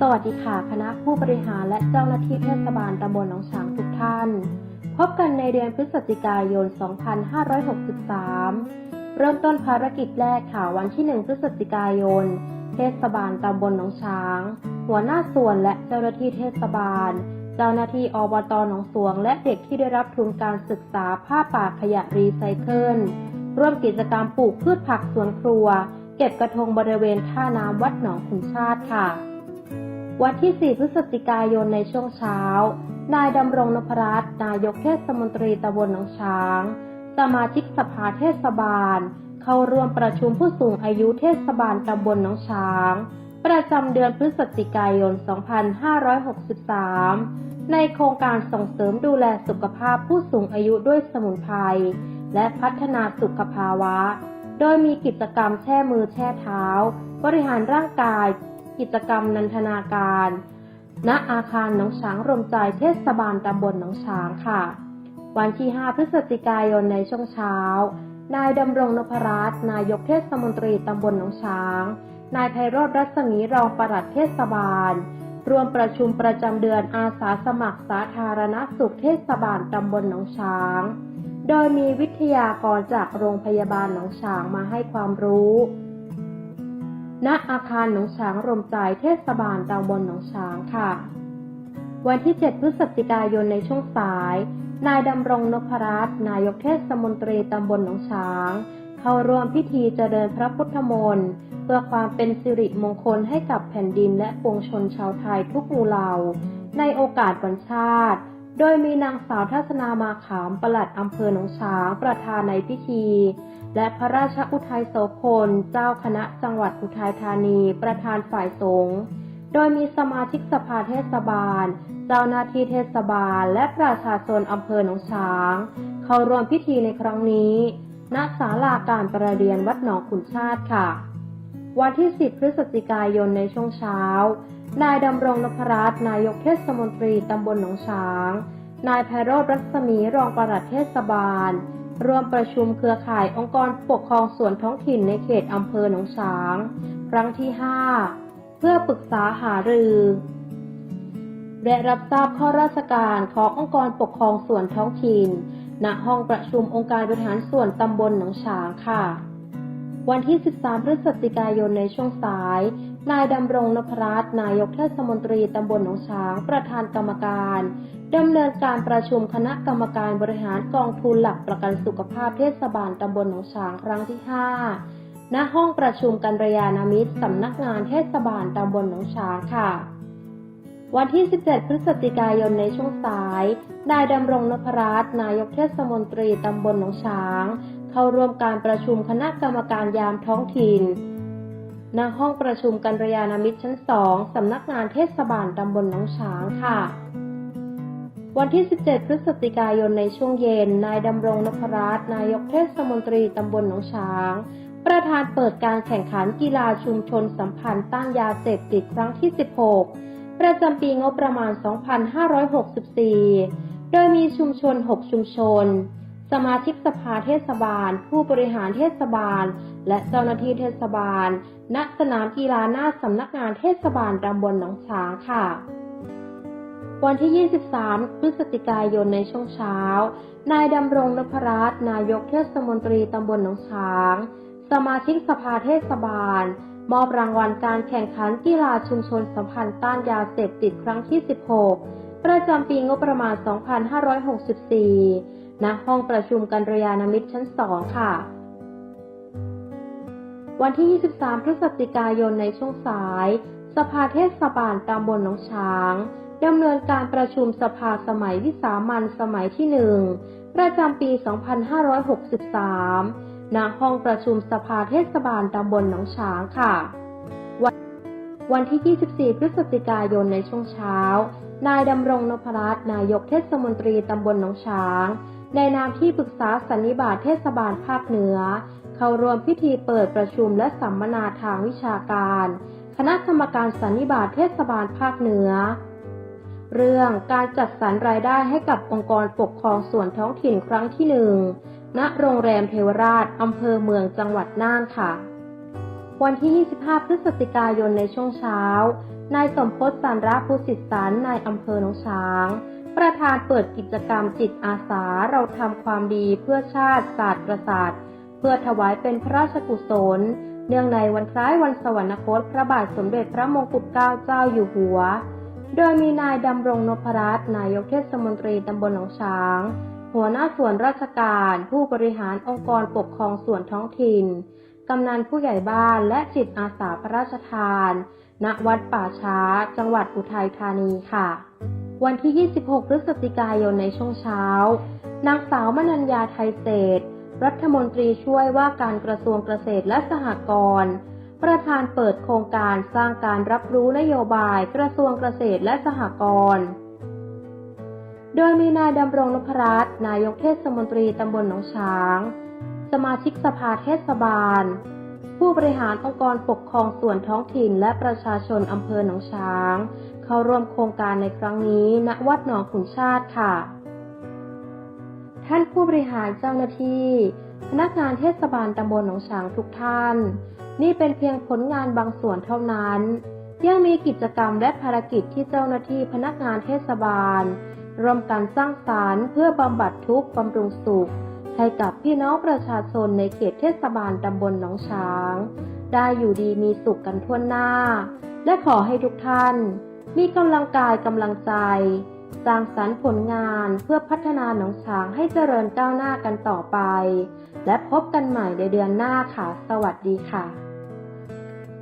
สวัสดีค่ะ คณะผู้บริหารและเจ้าหน้าที่เทศบาลตำบลหนองฉางทุกท่าน พบกันในเดือนพฤศจิกายน 2563 เริ่มต้นภารกิจแรกค่ะวันที่ 1 พฤศจิกายน เทศบาลตำบลหนองฉาง หัวหน้าส่วนและเจ้าหน้าที่เทศบาล เจ้าหน้าที่อบตหนองสวง และเด็กที่ได้รับทุนการศึกษาผ้าป่าขยะรีไซเคิลร่วมกิจกรรมปลูกพืชผักสวนครัว เก็บกระทงบริเวณท่าน้ำวัดหนองขุนชาติค่ะ วันที่ 4 พฤศจิกายนในช่วงเช้า นายดำรงนพรัตน์นายกเทศมนตรีตำบลหนองช้าง สมาชิกสภาเทศบาล เข้าร่วมประชุมผู้สูงอายุเทศบาลตำบลหนองช้าง ประจำเดือนพฤศจิกายน 2563 ในโครงการส่งเสริมดูแลสุขภาพผู้สูงอายุด้วยสมุนไพรและพัฒนาสุขภาวะ โดยมีกิจกรรมแช่มือแช่เท้า บริหารร่างกาย กิจกรรมนันทนาการ ณ อาคารหนองฉางรวมใจเทศบาลตำบลหนองฉางค่ะ วันที่ 5 พฤศจิกายนในช่วงเช้า นายดำรงนพรัตน์นายกเทศมนตรีตำบลหนองฉาง นายไพโรธรัศมีรองปลัดเทศบาล รวมประชุมประจำเดือนอาสาสมัครสาธารณสุขเทศบาลตำบลหนองฉาง โดยมีวิทยากรจากโรงพยาบาลหนองฉางมาให้ความรู้ ณ อาคารหนองฉางรมใจเทศบาลตำบลหนองฉางค่ะ วันที่ 7 พฤศจิกายนในช่วงสาย นายดำรงนพรัตน์นายกเทศมนตรีตำบลหนองฉาง เข้าร่วมพิธีเจริญพระพุทธมนต์เพื่อความเป็นสิริมงคลให้กับแผ่นดินและปวงชนชาวไทยทุกหมู่เหล่า ในโอกาสวันชาติ โดยมีนางสาวทัศนามาขามปลัดอำเภอหนองฉางประธานในพิธี และพระราชอุทัยโสพลเจ้าคณะจังหวัดอุทัยธานี ประธานฝ่ายสงฆ์โดยมีสมาชิกสภาเทศบาล เจ้าหน้าที่เทศบาล และประชาชนอำเภอหนองฉาง เข้าร่วมพิธีในครั้งนี้ ณ ศาลาการประเรียนวัดหนองขุนชาติค่ะ วันที่ 10 พฤศจิกายนในช่วงเช้า นายดำรงนพรัตน์นายกเทศมนตรีตำบลหนองฉาง นายไพโรธรัศมีรองปลัดเทศบาล ร่วมประชุมเครือข่ายองค์กรปกครองส่วนท้องถิ่นในเขตอำเภอหนองฉาง ครั้งที่ 5 เพื่อปรึกษาหารือ และรับทราบข้อราชการขององค์กรปกครองส่วนท้องถิ่นณห้องประชุมองค์การบริหารส่วนตำบลหนองฉางค่ะ วันที่ 13 พฤศจิกายนในช่วงสาย นายดำรงนพรัตน์นายกเทศมนตรีตำบลหนองฉาง ประธานกรรมการดำเนินการประชุมคณะกรรมการบริหารกองทุนหลักประกันสุขภาพเทศบาลตำบลหนองฉางครั้งที่ 5 ณ ห้องประชุมกันรยานามิตรสำนักงานเทศบาลตำบลหนองฉางค่ะ วันที่ 17 พฤศจิกายนในช่วงสาย นายดำรงนพรัตน์นายกเทศมนตรีตำบลหนองฉาง เข้าร่วมการประชุมคณะกรรมการยามท้องถิ่น ณห้องประชุมกันรยานามิตรชั้น2สำนักงานเทศบาลตำบลหนองฉางค่ะ วันที่ 17 พฤศจิกายนในช่วงเย็น นายดำรงนพรัตน์นายกเทศมนตรีตำบลหนองฉาง ประธานเปิดการแข่งขันกีฬาชุมชนสัมพันธ์ต้านยาเสพติดครั้งที่ 16 ประจำปีงบประมาณ 2564 โดยมีชุมชน 6 ชุมชน สมาชิกสภาเทศบาล ผู้บริหารเทศบาล และเจ้าหน้าที่เทศบาล ณ สนามกีฬาหน้าสำนักงานเทศบาลตำบลหนองฉางค่ะ วันที่ 23 พฤศจิกายนในช่วงเช้า นายดำรงนพรัตน์นายกเทศมนตรีตำบลหนองฉาง สมาชิกสภาเทศบาล มอบรางวัลการแข่งขันกีฬาชุมชนสัมพันธ์ต้านยาเสพติดครั้งที่ 16 ประจำปีงบประมาณ 2564 ณห้องประชุมกันรยานามิตรชั้น 2 ค่ะ วันที่ 23 พฤศจิกายนในช่วงสาย สภาเทศบาลตำบลหนองฉางดำเนินการประชุมสภาสมัยวิสามันสมัยที่หนึ่งประจำปี 2563 ณ ห้องประชุมสภาเทศบาลตำบลหนองฉางค่ะวันวันที่ 24 พฤศจิกายนในช่วงเช้า นายดำรงนพรัตน์นายกเทศมนตรีตำบลหนองฉาง ในนามที่ปรึกษาสันนิบาตเทศบาลภาคเหนือ เข้าร่วมพิธีเปิดประชุมและสัมมนาทางวิชาการ คณะกรรมการสันนิบาตเทศบาลภาคเหนือ เรื่องการจัดสรรรายได้ให้กับองค์กรปกครองส่วนท้องถิ่นครั้งที่หนึ่งณโรงแรมเทวราชอำเภอเมืองจังหวัดน่านค่ะ วันที่ 25 พฤศจิกายนในช่วงเช้า นายสมพศสารภูสิทธิสารนายอำเภอหนองช้าง ประธานเปิดกิจกรรมจิตอาสาเราทำความดีเพื่อชาติศาสตร์ประสาทเพื่อถวายเป็นพระราชกุศล เนื่องในวันคล้ายวันสวรรคต พระบาทสมเด็จพระมงกุฎเกล้าเจ้าอยู่หัว โดยมีนายดำรงนพรัตน์นายกเทศมนตรีตำบลหนองช้าง หัวหน้าส่วนราชการ ผู้บริหารองค์กรปกครองส่วนท้องถิ่นกำนันผู้ใหญ่บ้านและจิตอาสาพระราชทาน ณ วัดป่าช้า จังหวัดอุทัยธานีค่ะ วันที่ 26 พฤศจิกายนในช่วงเช้า นางสาวมนัญญาไทยเศษ รัฐมนตรีช่วยว่าการกระทรวงเกษตรและสหกรณ์ ประธานเปิดโครงการสร้างการรับรู้นโยบายกระทรวงเกษตรและสหกรณ์ โดยมีนายดำรงนพรัตน์ นายกเทศมนตรีตำบลหนองช้าง สมาชิกสภาเทศบาล ผู้บริหารองค์กรปกครองส่วนท้องถิ่นและประชาชนอำเภอหนองช้าง เข้าร่วมโครงการในครั้งนี้ ณ วัดหนองขุนชาติค่ะ ท่านผู้บริหารเจ้าหน้าที่ พนักงานเทศบาลตำบลหนองฉางทุกท่าน นี่เป็นเพียงผลงานบางส่วนเท่านั้น ยังมีกิจกรรมและภารกิจที่เจ้าหน้าที่พนักงานเทศบาลร่วมกันสร้างสารรค์เพื่อบำบัดทุกข์บำรุงสุขให้กับพี่น้องประชาชนในเขตเทศบาลตำบลหนองฉาง ได้อยู่ดีมีสุขกันทั่วหน้า และขอให้ทุกท่าน มีกำลังกายกำลังใจ สร้างสรรค์ผลงานเพื่อพัฒนาหนองฉางให้เจริญก้าวหน้ากันต่อไป และพบกันใหม่ในเดือนหน้าค่ะ สวัสดีค่ะ